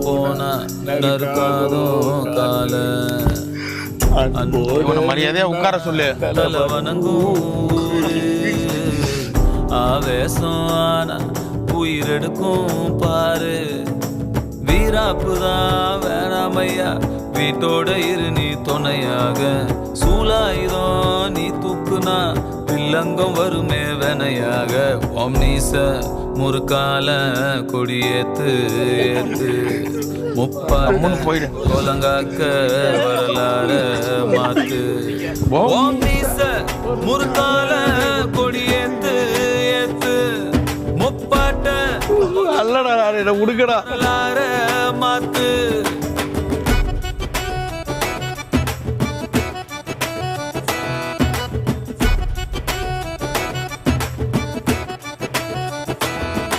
போனா நறுக்காதோ கால. மரியாதையா உட்கார சொல்லு. தல வணங்கும். ஆவேசம் ஆனா உயிரெடுக்கும் பாரு. வீராப்புதான் வேணாமையா. வீட்டோட இரு நீ துணையாக. சூலாயுதம் நீ தூக்குனா. வில்லங்கம் வருமே வெனையாக ஓம் நீச. முறுக்கால கொடியேத்து ஏத்து. முப்பா கம்முன்னு போயிடு. கோலங்காக்க வரலாற மாத்து. ஓம். நீச முறுக்கால கொடியேத்து ஏத்து. முப்பாட்ட அல்லடா உடுக்கடா. வரலாற மாத்து.